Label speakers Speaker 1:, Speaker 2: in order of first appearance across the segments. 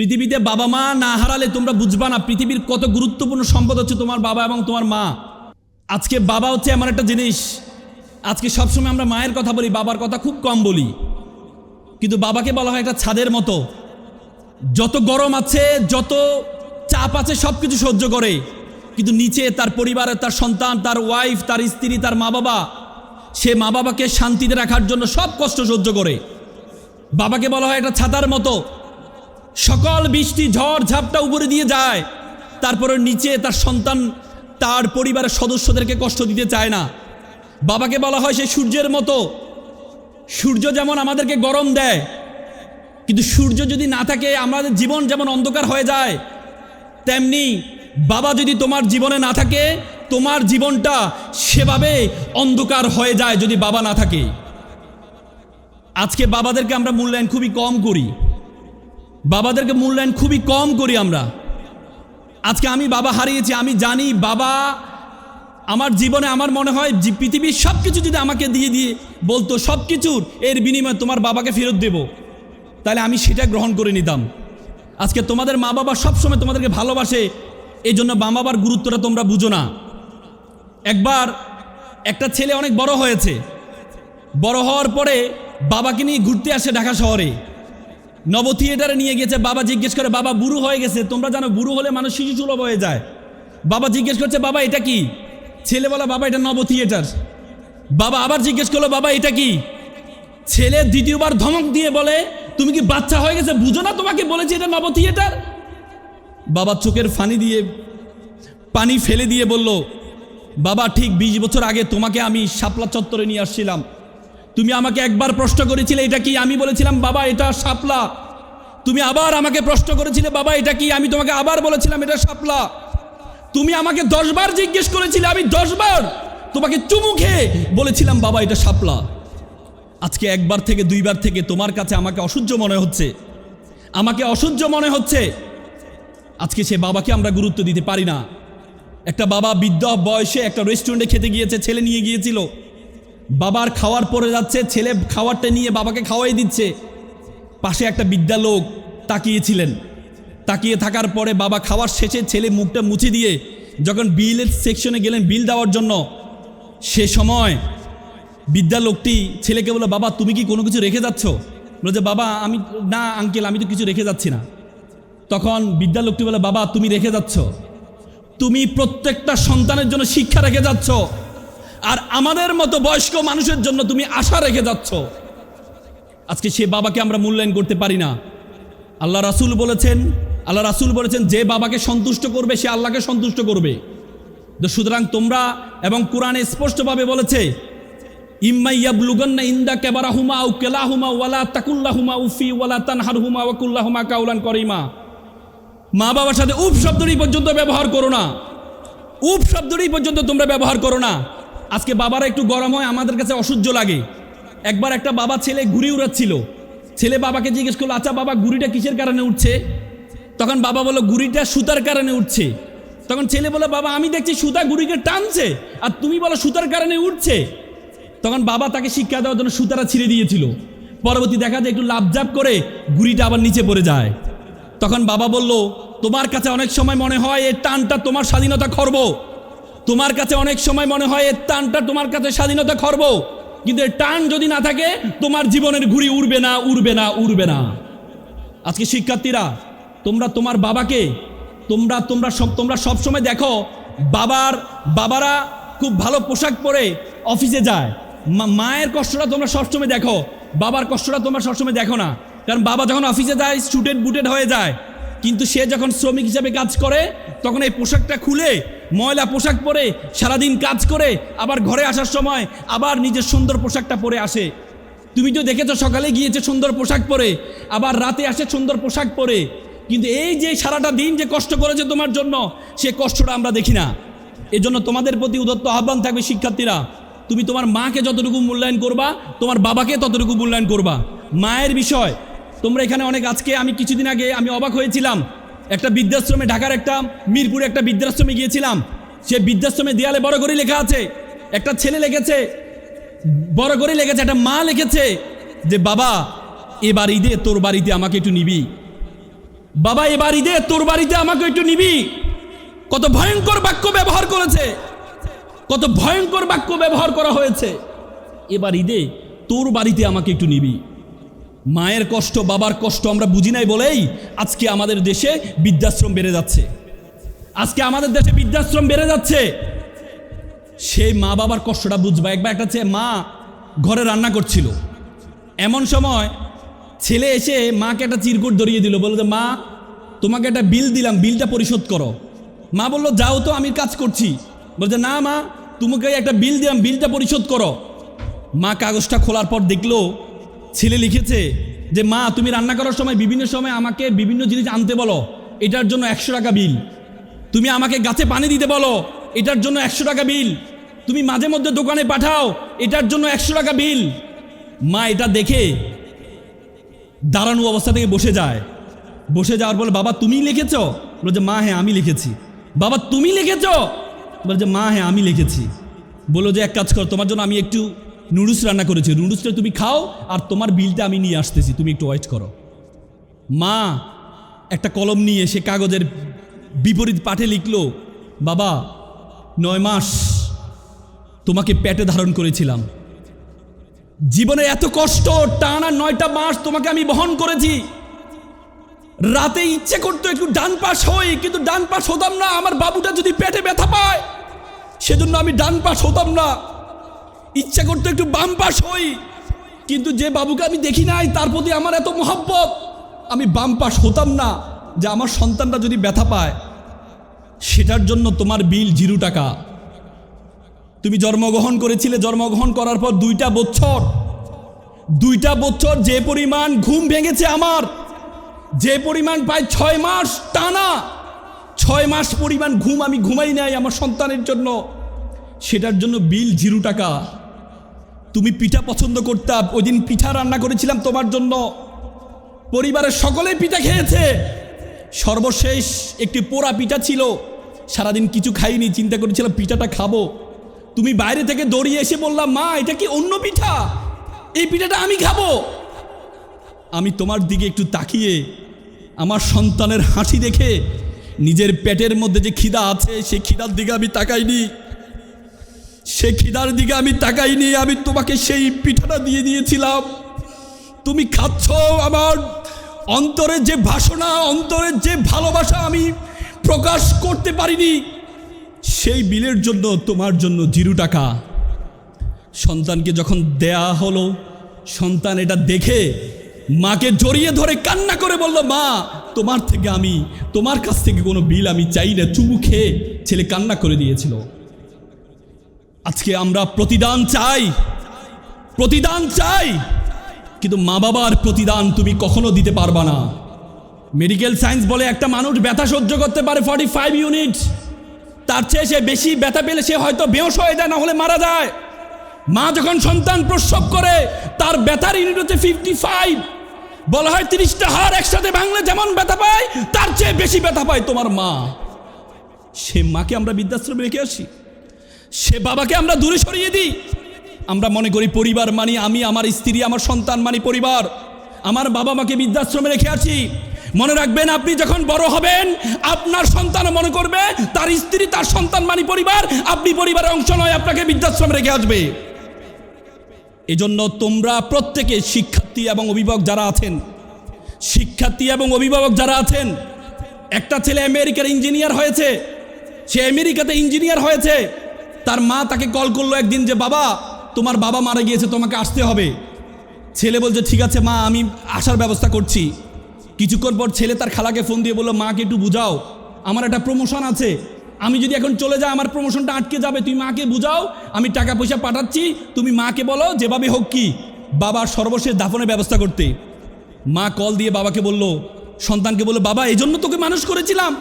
Speaker 1: পৃথিবীতে বাবা মা না হারালে তোমরা বুঝবা না, পৃথিবীর কত গুরুত্বপূর্ণ সম্পদ হচ্ছে তোমার বাবা এবং তোমার মা। আজকে বাবা হচ্ছে এমন একটা জিনিস, আজকে সবসময় আমরা মায়ের কথা বলি, বাবার কথা খুব কম বলি। কিন্তু বাবাকে বলা হয় একটা ছাদের মতো। যত গরম আছে, যত চাপ আছে সব কিছু সহ্য করে। কিন্তু নিচে তার পরিবারের তার সন্তান, তার ওয়াইফ তার স্ত্রী, তার মা বাবা সে মা বাবাকে শান্তিতে রাখার জন্য সব কষ্ট সহ্য করে। বাবাকে বলা হয় একটা ছাতার মতো। সকল বৃষ্টি, ঝড়, ঝাপটা উপরে দিয়ে যায়। তারপরে নিচে তার সন্তান তার পরিবারের সদস্যদেরকে কষ্ট দিতে চায় না। বাবাকে বলা হয় সে সূর্যের মতো। সূর্য যেমন আমাদেরকে গরম দেয়, কিন্তু সূর্য যদি না থাকে, আমাদের জীবন যেমন অন্ধকার হয়ে যায়, তেমনি বাবা যদি তোমার জীবনে না থাকে, তোমার জীবনটা সেভাবে অন্ধকার হয়ে যায় যদি বাবা না থাকে। আজকে বাবাদেরকে আমরা মূল্যায়ন খুবই কম করি। বাবাদেরকে মূল্যায়ন খুবই কম করি আমরা। আজকে আমি বাবা হারিয়েছি, আমি জানি বাবা আমার জীবনে আমার মনে হয় পৃথিবীর সব কিছু যদি আমাকে দিয়ে দিয়ে বলতো সব কিছুর এর বিনিময়ে তোমার বাবাকে ফেরত দেব। তাহলে আমি সেটা গ্রহণ করে নিতাম। আজকে তোমাদের মা বাবা সবসময় তোমাদেরকে ভালোবাসে এই জন্য মা বাবার গুরুত্বটা তোমরা বুঝো না। একবার একটা ছেলে অনেক বড় হয়েছে। বড় হওয়ার পরে বাবাকে নিয়ে ঘুরতে আসে ঢাকা শহরে। নব থিয়েটারে নিয়ে গেছে, বাবা জিজ্ঞেস করে, বাবা, বুড়ো হয়ে গেছে। তোমরা জানো, বুড়ো হলে মানুষ শিশু সুলভ হয়ে যায়। বাবা জিজ্ঞেস করছে, বাবা, এটা কি? ছেলে বলা বাবা, এটা নব থিয়েটার। বাবা আবার জিজ্ঞেস করল, বাবা, এটা কি? ছেলে দ্বিতীয়বার ধমক দিয়ে বলে, তুমি কি বাচ্চা হয়ে গেছে? বুঝো না তোমাকে বলেছি এটা নব থিয়েটার। বাবা চোখের ফানি দিয়ে, পানি ফেলে দিয়ে বলল, বাবা, ঠিক বিশ বছর আগে তোমাকে আমি শাপলা চত্বরে নিয়ে আসছিলাম। তুমি আমাকে একবার প্রশ্ন করেছিলে, এটা কি আমি বলেছিলাম? বাবা, এটা সাপলা তুমি আবার আমাকে প্রশ্ন করেছিলে, বাবা, এটা কি আমি তোমাকে আবার বলেছিলাম, এটা সাপলা তুমি আমাকে দশবার জিজ্ঞেস করেছিলে, আমি দশবার তোমাকে চুমু খেয়ে বলেছিলাম, বাবা, এটা সাপলা আজকে একবার থেকে, দুইবার থেকে তোমার কাছে আমাকে অসহ্য মনে হচ্ছে। আমাকে অসহ্য মনে হচ্ছে। আজকে সে বাবাকে আমরা গুরুত্ব দিতে পারি না। একটা বাবা বৃদ্ধ বয়সে একটা রেস্টুরেন্টে খেতে গিয়েছে, ছেলে নিয়ে গিয়েছিল। বাবার খাওয়ার পরে যাচ্ছে, ছেলে খাওয়ারটা নিয়ে বাবাকে খাওয়াই দিচ্ছে। পাশে একটা বিদ্যা লোক তাকিয়েছিলেন। তাকিয়ে থাকার পরে বাবা খাওয়ার শেষে ছেলে মুখটা মুছে দিয়ে যখন বিলের সেকশনে গেলেন বিল দেওয়ার জন্য, সে সময় বিদ্যা লোকটি ছেলেকে বলল, বাবা, তুমি কি কোনো কিছু রেখে যাচ্ছ? বলে যে, বাবা, আমি না আঙ্কেল আমি তো কিছু রেখে যাচ্ছি না। তখন বিদ্যা লোকটি বলে বাবা, তুমি রেখে যাচ্ছ। তুমি প্রত্যেকটা সন্তানের জন্য শিক্ষা রেখে যাচ্ছ। আর আমাদের মতো বয়স্ক মানুষের জন্য তুমি আশা রেখে যাচ্ছ। আজকে সে বাবাকে আমরা মূল্যায়ন করতে পারি না। আল্লাহ রাসুল বলেছেন, আল্লাহ রাসুল বলেছেন, যে বাবাকে সন্তুষ্ট করবে, সে আল্লাহকে সন্তুষ্ট করবে। তো সুতরাং তোমরা এবং কোরআনে স্পষ্টভাবে বলেছে মা বাবার সাথে পর্যন্ত ব্যবহার করো না। উপ শব্দটি পর্যন্ত তোমরা ব্যবহার করো না। আজকে বাবারা একটু গরম হয়, আমাদের কাছে অসহ্য লাগে। একবার একটা বাবা ছেলে ঘুড়ি উড়াচ্ছিল। ছেলে বাবাকে জিজ্ঞেস করল আচ্ছা বাবা, ঘুড়িটা কিসের কারণে উঠছে তখন বাবা বলল, ঘুড়িটা সুতার কারণে উঠছে তখন ছেলে বলে বাবা, আমি দেখছি সুতা ঘুড়িকে টানছে, আর তুমি বলো সুতার কারণে উঠছে তখন বাবা তাকে শিক্ষা দেওয়ার জন্য সুতারা ছিঁড়ে দিয়েছিল। পরবর্তী দেখা যায় একটু লাভজাপ করে ঘুড়িটা আবার নিচে পড়ে যায়। তখন বাবা বলল, তোমার কাছে অনেক সময় মনে হয় এর টানটা তোমার স্বাধীনতা খর্ব। তোমার কাছে অনেক সময় মনে হয় এর টানটা তোমার কাছে স্বাধীনতা খর্ব। কিন্তু এর টান যদি না থাকে, তোমার জীবনের ঘুড়ি উড়বে না উড়বে না উড়বে না। আজকে শিক্ষার্থীরা, তোমরা তোমার বাবাকে, তোমরা তোমরা সব তোমরা সব সময় দেখো, বাবার, বাবারা খুব ভালো পোশাক পরে অফিসে যায়। মায়ের কষ্টটা তোমরা সবসময় দেখো, বাবার কষ্টটা তোমরা সবসময় দেখো না। কারণ বাবা যখন অফিসে যায় স্টুডেন্ট বুটেড হয়ে যায়। কিন্তু সে যখন শ্রমিক হিসাবে কাজ করে, তখন এই পোশাকটা খুলে, ময়লা পোশাক পরে, সারাদিন কাজ করে, আবার ঘরে আসার সময় আবার নিজের সুন্দর পোশাকটা পরে আসে। তুমি তো দেখেছ সকালে গিয়েছে সুন্দর পোশাক পরে, আবার রাতে আসে সুন্দর পোশাক পরে। কিন্তু এই যে সারাটা দিন যে কষ্ট করেছে তোমার জন্য, সে কষ্টটা আমরা দেখি না। এজন্য তোমাদের প্রতি উদত্ত আহ্বান থাকবে শিক্ষার্থীরা, তুমি তোমার মাকে যতটুকু মূল্যায়ন করবা, তোমার বাবাকে ততটুকু মূল্যায়ন করবা। মায়ের বিষয় তোমরা এখানে অনেক আজকে আমি কিছুদিন আগে আমি অবাক হয়েছিলাম। একটা বৃদ্ধাশ্রমে, ঢাকার একটা মিরপুরে একটা বৃদ্ধাশ্রমে গিয়েছিলাম। সে বৃদ্ধাশ্রমে দেয়ালে বড় করে লেখা আছে। একটা ছেলে লিখেছে, বড় করে লেগেছে একটা মা লিখেছে যে, বাবা, এবার ঈদে তোর বাড়িতে আমাকে একটু নিবি। বাবা, এবার ঈদে তোর বাড়িতে আমাকে একটু নিবি। কত ভয়ঙ্কর বাক্য ব্যবহার করেছে। কত ভয়ঙ্কর বাক্য ব্যবহার করা হয়েছে। এবার ঈদে তোর বাড়িতে আমাকে একটু নিবি। মায়ের কষ্ট, বাবার কষ্ট আমরা বুঝি নাই বলেই আজকে আমাদের দেশে বৃদ্ধাশ্রম বেড়ে যাচ্ছে। আজকে আমাদের দেশে বৃদ্ধাশ্রম বেড়ে যাচ্ছে। সেই মা বাবার কষ্টটা বুঝবা। একবার একটা ছে- মা ঘরে রান্না করছিল। এমন সময় ছেলে এসে মাকে একটা চিরকুট ধরিয়ে দিল। বলল যে, মা, তোমাকে একটা বিল দিলাম, বিলটা পরিশোধ করো। মা বলল, যাও তো, আমি কাজ করছি। বলছে, না মা, তোমাকে একটা বিল দিলাম, বিলটা পরিশোধ করো। মা কাগজটা খোলার পর দেখল ছেলে লিখেছে যে, মা, তুমি রান্না করার সময় বিভিন্ন সময় আমাকে বিভিন্ন জিনিস আনতে বলো। এটার জন্য একশো টাকা বিল। তুমি আমাকে গাছে পানি দিতে বলো। এটার জন্য একশো টাকা বিল। তুমি মাঝে মধ্যে দোকানে পাঠাও। এটার জন্য একশো টাকা বিল। মা এটা দেখে দাঁড়ানো অবস্থা থেকে বসে যায়। বসে যাওয়ার পর, বাবা, তুমি লিখেছ? বলে যে, মা হ্যাঁ আমি লিখেছি। বাবা, তুমি লিখেছ? বলে যে, মা হ্যাঁ আমি লিখেছি। বলো যে, এক কাজ কর, তোমার জন্য আমি একটু নুডলস রান্না করেছি। নুডলসটা তুমি খাও আর তোমার বিলটা আমি নিয়ে আসতেছি। তুমি একটু ওয়েট করো। মা, একটা কলম নিয়ে সে কাগজের বিপরীত পাঠে লিখল, বাবা, নয় মাস তোমাকে পেটে ধারণ করেছিলাম। জীবনে এত কষ্ট, টানা নয়টা মাস তোমাকে আমি বহন করেছি। রাতে ইচ্ছে করতো একটু ডান পাশ হই, কিন্তু ডান পাশ হতাম না। আমার বাবুটা যদি পেটে ব্যথা পায়, সেজন্য আমি ডান পাশ হতাম না। ইচ্ছা করতো একটু বাম পাশ হই। কিন্তু যে বাবুকে আমি দেখি নাই, তার প্রতি আমার এত মহব্বত। আমি বাম পাশ হতাম না যে আমার সন্তানটা যদি ব্যথা পায়, সেটার জন্য তোমার বিল জিরো টাকা। তুমি জন্মগ্রহণ করেছিলে, জন্মগ্রহণ করার পর দুইটা বছর। দুইটা বছর যে পরিমাণ ঘুম ভেঙেছে আমার, যে পরিমাণ প্রায় ছয় মাস টানা, ছয় মাস পরিমাণ ঘুম আমি ঘুমাই নাই আমার সন্তানের জন্য, সেটার জন্য বিল জিরো টাকা। তুমি পিঠা পছন্দ করতাম ওই দিন পিঠা রান্না করেছিলাম তোমার জন্য। পরিবারের সকলেই পিঠা খেয়েছে। সর্বশেষ একটি পোড়া পিঠা ছিল। সারাদিন কিছু খাইনি, চিন্তা করেছিলাম পিঠাটা খাব। তুমি বাইরে থেকে দৌড়িয়ে এসে বললাম মা, এটা কি অন্য পিঠা? এই পিঠাটা আমি খাব। আমি তোমার দিকে একটু তাকিয়ে, আমার সন্তানের হাসি দেখে, নিজের পেটের মধ্যে যে খিদা আছে, সেই খিদার দিকে আমি তাকাইনি। সে খিদার দিকে আমি তাকাইনি, আমি তোমাকে সেই পিঠাটা দিয়ে দিয়েছিলাম। তুমি খাচ্ছ আমার অন্তরের যে ভাষণা অন্তরের যে ভালোবাসা আমি প্রকাশ করতে পারিনি, সেই বিলের জন্য, তোমার জন্য জিরো টাকা। সন্তানকে যখন দেয়া হলো, সন্তান এটা দেখে মাকে জড়িয়ে ধরে কান্না করে বলল, মা, তোমার থেকে আমি, তোমার কাছ থেকে কোনো বিল আমি চাই না। চুমু খেয়ে ছেলে কান্না করে দিয়েছিল। আজকে আমরা প্রতিদান চাই। প্রতিদান চাই। কিন্তু মা বাবার প্রতিদান তুমি কখনো দিতে পারবা না। মেডিকেল সায়েন্স বলে একটা মানুষ ব্যথা সহ্য করতে পারে ফর্টি ফাইভ ইউনিট তার চেয়ে সে বেশি ব্যথা পেলে সে হয়তো বেহস হয়ে যায়, না হলে মারা যায়। মা যখন সন্তান প্রসব করে, তার ব্যথার ইউনিট হচ্ছে ফিফটি ফাইভ বলা হয় তিরিশটা হার একসাথে ভাঙলে যেমন ব্যথা পায়, তার চেয়ে বেশি ব্যথা পায় তোমার মা। সে মাকে আমরা বৃদ্ধাশ্রমে রেখে আসি। সে বাবাকে আমরা দূরে সরিয়ে দিই। আমরা মনে করি পরিবার মানি আমি, আমার স্ত্রী, আমার সন্তান মানি পরিবার। আমার বাবা মাকে বৃদ্ধাশ্রমে রেখে আছি মনে রাখবেন, আপনি যখন বড় হবেন, আপনার সন্তান মনে করবে, তার স্ত্রী, তার সন্তান মানি পরিবার, আপনি পরিবারের অংশ নয়, আপনাকে বৃদ্ধাশ্রমে রেখে আসবে। এজন্য তোমরা প্রত্যেকে শিক্ষার্থী এবং অভিভাবক যারা আছেন, শিক্ষার্থী এবং অভিভাবক যারা আছেন, একটা ছেলে আমেরিকার ইঞ্জিনিয়ার হয়েছে, সে আমেরিকাতে ইঞ্জিনিয়ার হয়েছে তার মা তাকে কল করল একদিন যে, বাবা, তোমার বাবা মারা গিয়েছে, তোমাকে আসতে হবে। ছেলে বলছে, ঠিক আছে, মা, আমি আসার ব্যবস্থা করছি। কিছুক্ষণ পর ছেলে তার খালাকে ফোন দিয়ে বলল, মাকে একটু বুঝাও, আমার একটা প্রমোশন আছে। আমি যদি এখন চলে যাই, আমার প্রমোশনটা আটকে যাবে। তুমি মাকে বুঝাও, আমি টাকা পয়সা পাঠাচ্ছি, তুমি মাকে বলো, যেভাবে হোক কি। বাবার সর্বশেষ দাফনের ব্যবস্থা করতে। মা কল দিয়ে বাবাকে বলল, সন্তানকে বলল, বাবা এই জন্য তোকে মানুষ করেছিলাম।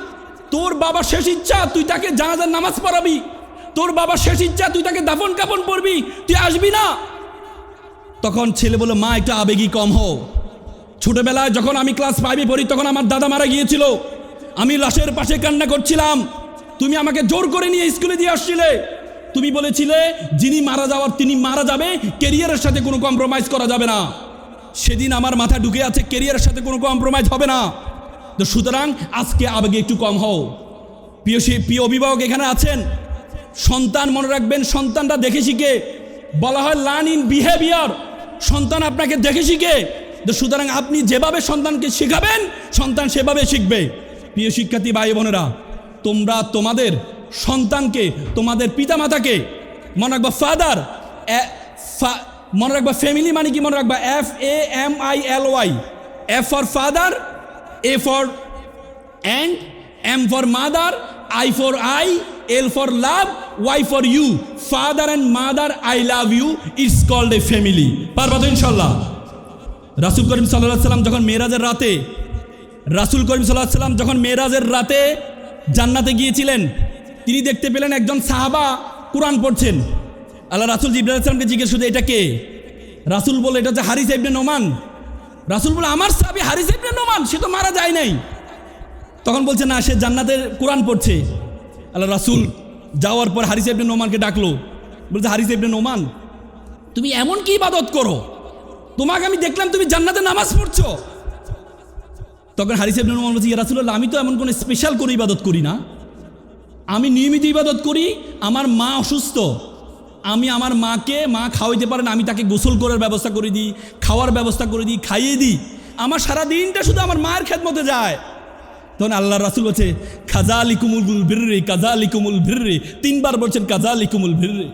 Speaker 1: তোর বাবার শেষ ইচ্ছা, তুই তাকে জানাজার নামাজ পড়াবি। তোর বাবার শেষ ইচ্ছা, তুই তাকে দাফন কাপন পড়বি তুই আসবি না। তখন ছেলে বলল, মা, একটা আবেগী কম হো ছোটবেলায় যখন আমি ক্লাস ফাইভে পড়ি, তখন আমার দাদা মারা গিয়েছিল। আমি লাশের পাশে কান্না করছিলাম। তুমি আমাকে জোর করে নিয়ে স্কুলে দিয়ে আসছিলে। তুমি বলেছিলে, যিনি মারা যাওয়ার, তিনি মারা যাবে। কেরিয়ারের সাথে কোনো কম্প্রোমাইজ করা যাবে না। সেদিন আমার মাথা ঢুকে আছে কেরিয়ারের সাথে কোনো কম্প্রোমাইজ হবে না। তো সুতরাং আজকে আবেগে একটু কম হও। প্রিয় সে- প্রিয় অভিভাবক এখানে আছেন? সন্তান মনে রাখবেন সন্তানটা দেখে শিখে। বলা হয় লার্ন ইন বিহেভিয়ার সন্তান আপনাকে দেখে শিখে। তো সুতরাং আপনি যেভাবে সন্তানকে শেখাবেন সন্তান সেভাবে শিখবে। প্রিয় শিক্ষার্থী ভাই বোনেরা তোমরা তোমাদের সন্তানকে তোমাদের পিতামাতাকে মনে রাখবা ফাদার মনে রাখবা ফ্যামিলি মানে কি মনে রাখবা? F A M I L Y F for father A for and M for mother I for I, L for love, Y for you. Father and mother, I love you. It's called a family. পারবা তো ইনশাল্লাহ রাসুল করিম সাল্লাহ সাল্লাম যখন মেয়েরাজের রাতে রাসুল করিম সাল্লাহ সাল্লাম যখন মেয়েরাজের রাতে জান্নাতে গিয়েছিলেন তিনি দেখতে পেলেন একজন সাহাবা কোরআন পড়ছেন আল্লাহ রাসুল জিব্রাহ সালামকে জিজ্ঞেস করতে এটা কে রাসুল বলে এটা হচ্ছে হারিস ইবনে নোমান রাসুল বলে আমার সাহাবি হারিস ইবনে নোমান সে তো মারা যায় নাই তখন বলছে না সে জান্নাতের কোরআন পড়ছে আল্লাহ রাসুল যাওয়ার পর হারিস ইবনে নোমানকে ডাকলো। বলছে, হারিস ইবনে নোমান, তুমি এমন কি ইবাদত করো? তোমাকে আমি দেখলাম তুমি জান্নাতে নামাজ পড়ছো। তখন হারিস ইবনে নোমান বলছে, ইয়া আমি তো এমন কোনো স্পেশাল করে ইবাদত করি না। আমি নিয়মিত ইবাদত করি, আমার মা অসুস্থ। আমি আমার মাকে, মা খাওয়াইতে পারেন আমি তাকে গোসল করার ব্যবস্থা করে দিই, খাওয়ার ব্যবস্থা করে দিই, খাইয়ে দিই। আমার সারা দিনটা শুধু আমার মায়ের খেদমতে যায়। তখন আল্লাহ রাসুল বলছে খাজা আলী কুমুল ভিররে কাজা আলী কুমুল ভিররে তিনবার বলছেন কাজা আলী কুমুল ভিররে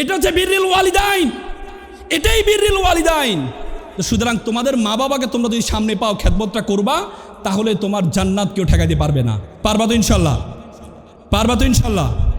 Speaker 1: এটা হচ্ছে বিরিল ওয়ালিদাইন। এটাই বিরিল ওয়ালিদাইন। সুতরাং তোমাদের মা বাবাকে তোমরা যদি সামনে পাও, খেদমতটা করবা, তাহলে তোমার জান্নাত কেউ ঠেকাইতে পারবে না। পারবা তো ইনশাল্লাহ? পারবা তো ইনশাল্লাহ?